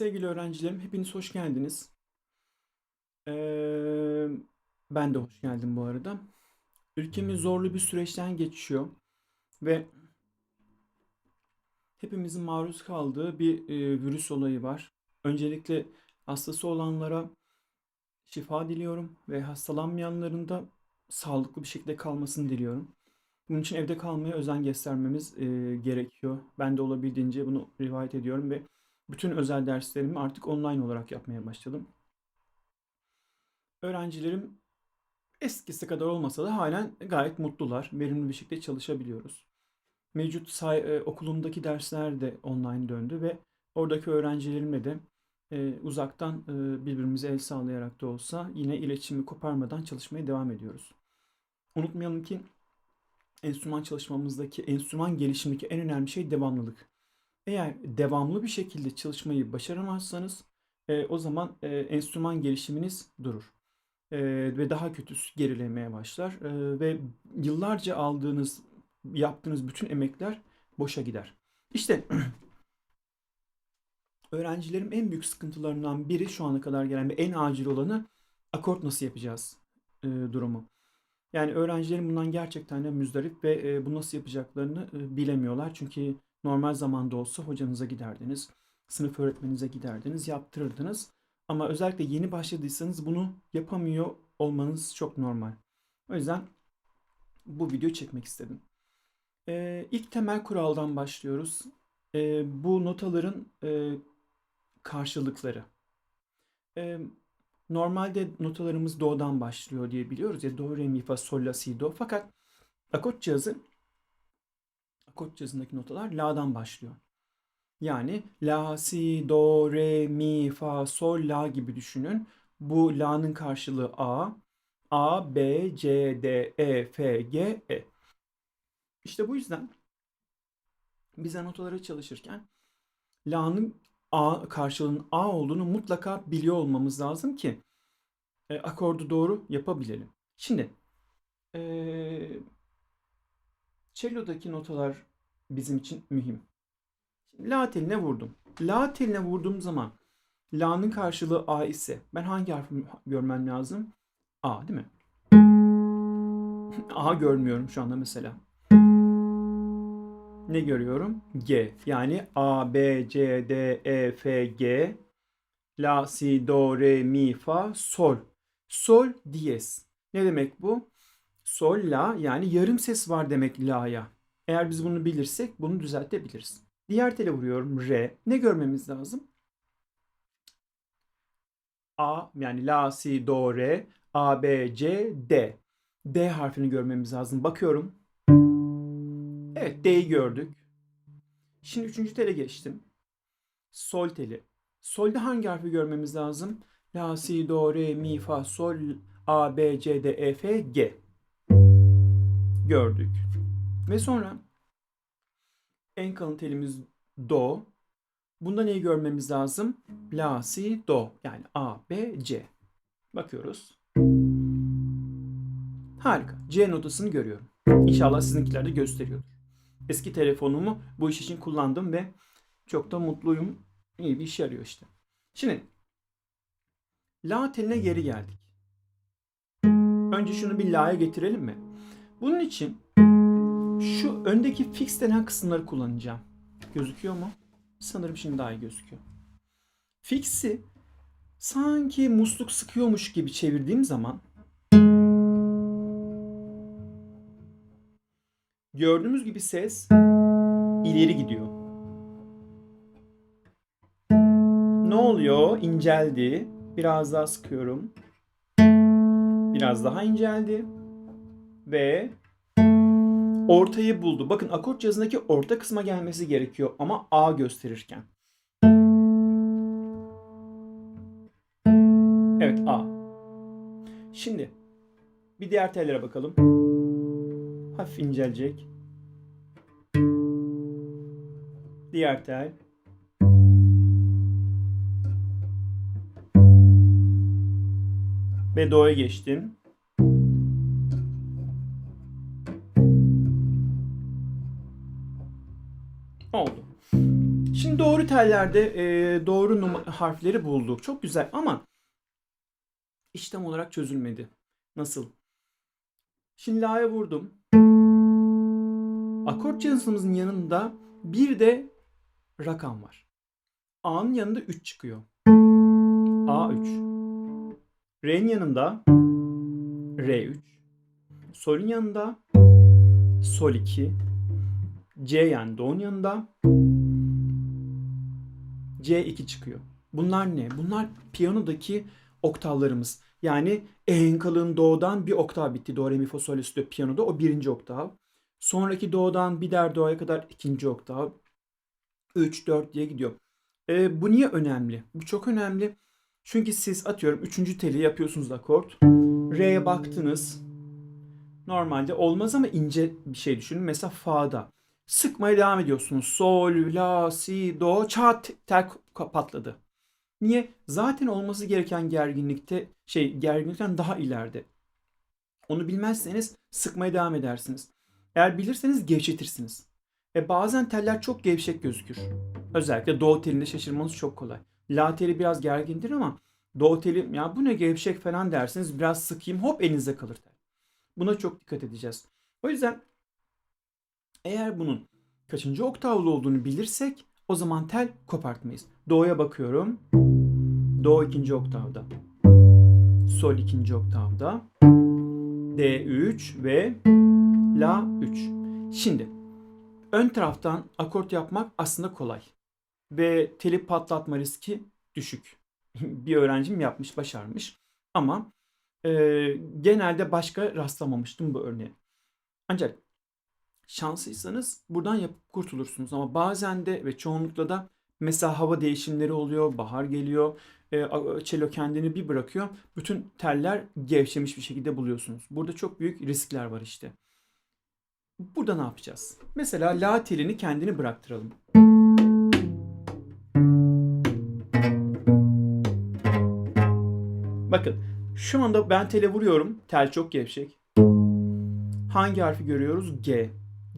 Sevgili öğrencilerim, hepiniz hoş geldiniz. Ee, ben de hoş geldim bu arada. Ülkemiz zorlu bir süreçten geçiyor ve hepimizin maruz kaldığı bir e, virüs olayı var. Öncelikle hastası olanlara şifa diliyorum ve hastalanmayanların da sağlıklı bir şekilde kalmasını diliyorum. Bunun için evde kalmaya özen göstermemiz e, gerekiyor. Ben de olabildiğince bunu rivayet ediyorum ve bütün özel derslerimi artık online olarak yapmaya başladım. Öğrencilerim eskisi kadar olmasa da halen gayet mutlular. Verimli bir şekilde çalışabiliyoruz. Mevcut say e, okulumdaki dersler de online döndü ve oradaki öğrencilerimle de e, uzaktan e, birbirimize el sağlayarak da olsa yine iletişimi koparmadan çalışmaya devam ediyoruz. Unutmayalım ki enstrüman çalışmamızdaki, enstrüman gelişimindeki en önemli şey devamlılık. Eğer devamlı bir şekilde çalışmayı başaramazsanız e, o zaman e, enstrüman gelişiminiz durur. E, ve daha kötüsü gerilemeye başlar. E, ve yıllarca aldığınız, yaptığınız bütün emekler boşa gider. İşte öğrencilerim en büyük sıkıntılarından biri şu ana kadar gelen ve en acil olanı akort nasıl yapacağız e, durumu. Yani öğrencilerim bundan gerçekten de müzdarip ve e, bu nasıl yapacaklarını e, bilemiyorlar. Çünkü normal zamanda olsa hocanıza giderdiniz, sınıf öğretmeninize giderdiniz, yaptırırdınız. Ama özellikle yeni başladıysanız bunu yapamıyor olmanız çok normal. O yüzden bu videoyu çekmek istedim. E, ilk temel kuraldan başlıyoruz. E, bu notaların e, karşılıkları. E, Normalde notalarımız do'dan başlıyor diye biliyoruz ya do, re, mi, fa, sol, la, si, do. Fakat akort cihazı akort cihazındaki notalar la'dan başlıyor. Yani la, si, do, re, mi, fa, sol, la gibi düşünün. Bu la'nın karşılığı a. A, B, C, D, E, F, G, E. İşte bu yüzden bize notaları çalışırken la'nın A karşılığının A olduğunu mutlaka biliyor olmamız lazım ki e, akordu doğru yapabilelim. Şimdi e, cello'daki notalar bizim için mühim. Şimdi la teline vurdum. La teline vurduğum zaman la'nın karşılığı A ise ben hangi harfi görmem lazım? A değil mi? A görmüyorum şu anda mesela ne görüyorum? G. Yani A, B, C, D, E, F, G, La, Si, Do, Re, Mi, Fa, Sol. Sol diyez. Ne demek bu? Sol, La yani yarım ses var demek La'ya. Eğer biz bunu bilirsek bunu düzeltebiliriz. Diğer tele vuruyorum Re. Ne görmemiz lazım? A yani La, Si, Do, Re, A, B, C, D. D harfini görmemiz lazım. Bakıyorum. Evet D'yi gördük. Şimdi üçüncü tele geçtim. Sol teli. Solde hangi harfi görmemiz lazım? La, si, do, re, mi, fa, sol, a, b, c, d, e, f, g. Gördük. Ve sonra en kalın telimiz do. Bunda neyi görmemiz lazım? La, si, do. Yani a, b, c. Bakıyoruz. Harika. C notasını görüyorum. İnşallah sizinkiler de gösteriyordur. Eski telefonumu bu iş için kullandım ve çok da mutluyum. İyi bir iş yarıyor işte. Şimdi La teline geri geldik. Önce şunu bir La'ya getirelim mi? Bunun için şu öndeki fix denen kısımları kullanacağım. Gözüküyor mu? Sanırım şimdi daha iyi gözüküyor. Fix'i sanki musluk sıkıyormuş gibi çevirdiğim zaman Gördüğümüz gibi ses ileri gidiyor. Ne oluyor? İnceldi. Biraz daha sıkıyorum. Biraz daha inceldi. Ve ortayı buldu. Bakın akort cihazındaki orta kısma gelmesi gerekiyor ama A gösterirken. Evet A. Şimdi bir diğer tellere bakalım. Hafif incelecek. Diğer tel. Ve do'ya geçtim. Tellerde e, doğru harfleri bulduk. Çok güzel ama iş tam olarak çözülmedi. Nasıl? Şimdi la'ya vurdum. Akort cihazımızın yanında bir de rakam var. A'nın yanında 3 çıkıyor. A3. Re'nin yanında R3. Sol'ün yanında Sol 2. C yani Do'nun yanında C2 çıkıyor. Bunlar ne? Bunlar piyanodaki oktavlarımız. Yani en kalın do'dan bir oktav bitti. Do, re, mi, fa, sol, la, si, do piyanoda o birinci oktav. Sonraki do'dan bir der do'ya kadar ikinci oktav. 3, 4 diye gidiyor. E, bu niye önemli? Bu çok önemli. Çünkü siz atıyorum 3. teli yapıyorsunuz akort. Re'ye baktınız. Normalde olmaz ama ince bir şey düşünün. Mesela fa'da. Sıkmaya devam ediyorsunuz. Sol, la, si, do, çat tel patladı. Niye? Zaten olması gereken gerginlikte şey gerginlikten daha ileride. Onu bilmezseniz sıkmaya devam edersiniz. Eğer bilirseniz gevşetirsiniz. E bazen teller çok gevşek gözükür. Özellikle do telinde şaşırmanız çok kolay. La teli biraz gergindir ama do teli ya bu ne gevşek falan dersiniz biraz sıkayım hop elinizde kalır tel. Buna çok dikkat edeceğiz. O yüzden eğer bunun kaçıncı oktavlı olduğunu bilirsek o zaman tel kopartmayız. Do'ya bakıyorum. Do ikinci oktavda. Sol ikinci oktavda. D3 ve La 3. Şimdi ön taraftan akort yapmak aslında kolay. Ve teli patlatma riski düşük. bir öğrencim yapmış, başarmış. Ama e, genelde başka rastlamamıştım bu örneğe. Ancak şanslıysanız buradan yapıp kurtulursunuz. Ama bazen de ve çoğunlukla da mesela hava değişimleri oluyor, bahar geliyor, e, cello kendini bir bırakıyor. Bütün teller gevşemiş bir şekilde buluyorsunuz. Burada çok büyük riskler var işte. Burada ne yapacağız? Mesela la telini kendini bıraktıralım. Bakın şu anda ben tele vuruyorum. Tel çok gevşek. Hangi harfi görüyoruz? G.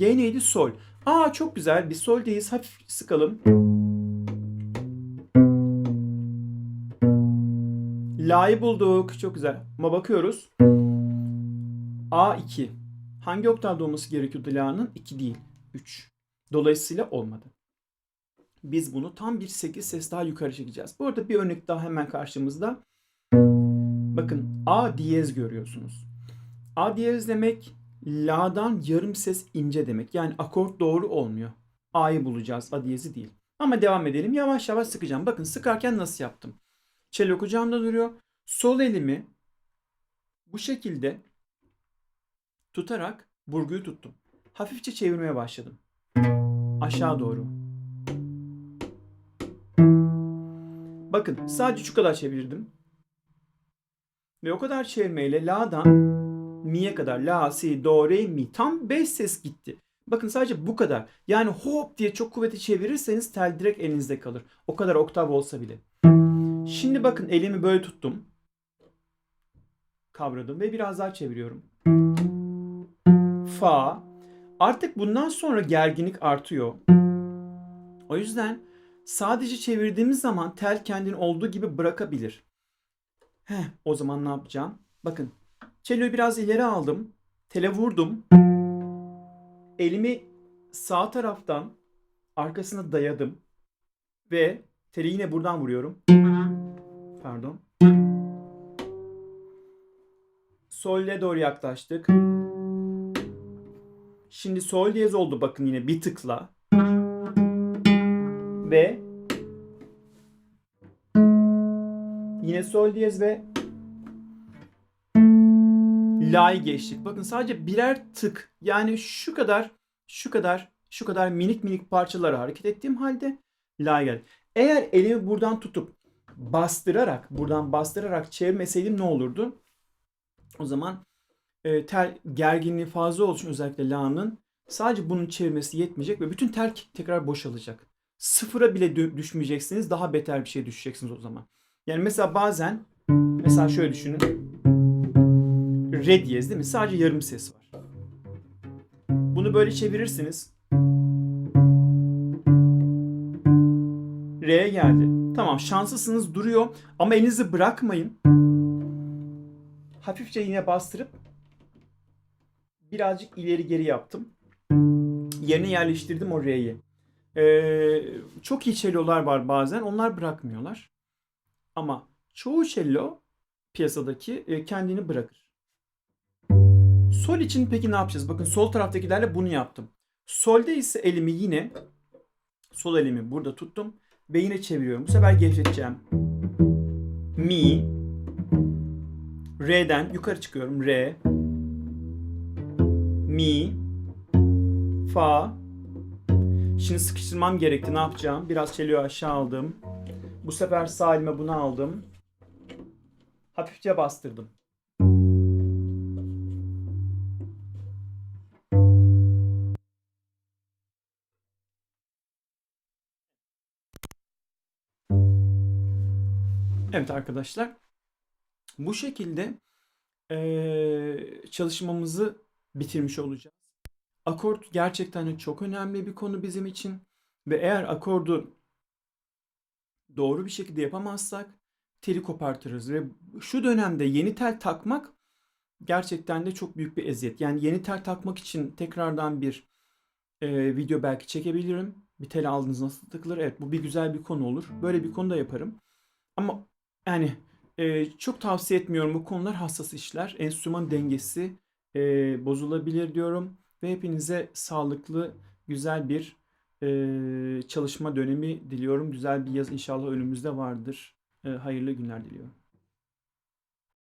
G neydi? Sol. Aa çok güzel. Bir soldeyiz. Hafif sıkalım. La'yı bulduk. Çok güzel. Ama bakıyoruz. A2. Hangi oktavda olması gerekiyordu La'nın? 2 değil. 3. Dolayısıyla olmadı. Biz bunu tam bir 8 ses daha yukarı çekeceğiz. Bu arada bir örnek daha hemen karşımızda. Bakın A diyez görüyorsunuz. A diyez demek La'dan yarım ses ince demek. Yani akort doğru olmuyor. A'yı bulacağız. A diyezi değil. Ama devam edelim. Yavaş yavaş sıkacağım. Bakın sıkarken nasıl yaptım? Cello kucağımda duruyor. Sol elimi bu şekilde tutarak burguyu tuttum. Hafifçe çevirmeye başladım. Aşağı doğru. Bakın sadece şu kadar çevirdim. Ve o kadar çevirmeyle la'dan mi'ye kadar la, si, do, re, mi tam 5 ses gitti. Bakın sadece bu kadar. Yani hop diye çok kuvvetli çevirirseniz tel direkt elinizde kalır. O kadar oktav olsa bile. Şimdi bakın elimi böyle tuttum. Kavradım ve biraz daha çeviriyorum. Fa. Artık bundan sonra gerginlik artıyor. O yüzden sadece çevirdiğimiz zaman tel kendini olduğu gibi bırakabilir. Heh, o zaman ne yapacağım? Bakın. Cello'yu biraz ileri aldım. Tele vurdum. Elimi sağ taraftan arkasına dayadım. Ve teli yine buradan vuruyorum. Pardon. Sol'e doğru yaklaştık. Şimdi sol diyez oldu bakın yine bir tıkla. Ve yine sol diyez ve la'yı geçtik. Bakın sadece birer tık yani şu kadar şu kadar şu kadar minik minik parçalara hareket ettiğim halde la'ya geldi. Eğer elimi buradan tutup bastırarak buradan bastırarak çevirmeseydim ne olurdu? O zaman e, tel gerginliği fazla olduğu için özellikle la'nın sadece bunun çevirmesi yetmeyecek ve bütün tel tekrar boşalacak. Sıfıra bile dü- düşmeyeceksiniz. Daha beter bir şey düşeceksiniz o zaman. Yani mesela bazen mesela şöyle düşünün. Re diyez değil mi? Sadece yarım ses var. Bunu böyle çevirirsiniz. Re'ye geldi. Tamam şanslısınız duruyor ama elinizi bırakmayın. Hafifçe yine bastırıp birazcık ileri geri yaptım. Yerine yerleştirdim o R'yi. Ee, çok iyi cello'lar var bazen. Onlar bırakmıyorlar. Ama çoğu cello piyasadaki e, kendini bırakır. Sol için peki ne yapacağız? Bakın sol taraftakilerle bunu yaptım. Solde ise elimi yine sol elimi burada tuttum ve yine çeviriyorum. Bu sefer gevşeteceğim. Mi Re'den yukarı çıkıyorum. Re Mi Fa Şimdi sıkıştırmam gerekti. Ne yapacağım? Biraz çeliği aşağı aldım. Bu sefer sağ elime bunu aldım. Hafifçe bastırdım. Evet arkadaşlar. Bu şekilde eee, çalışmamızı bitirmiş olacağız. Akort gerçekten çok önemli bir konu bizim için. Ve eğer akordu doğru bir şekilde yapamazsak teli kopartırız. Ve şu dönemde yeni tel takmak gerçekten de çok büyük bir eziyet. Yani yeni tel takmak için tekrardan bir e, video belki çekebilirim. Bir tel aldınız nasıl takılır? Evet bu bir güzel bir konu olur. Böyle bir konu da yaparım. Ama yani e, çok tavsiye etmiyorum. Bu konular hassas işler. Enstrüman dengesi e, bozulabilir diyorum. Ve hepinize sağlıklı, güzel bir e, çalışma dönemi diliyorum. Güzel bir yaz inşallah önümüzde vardır. E, hayırlı günler diliyorum.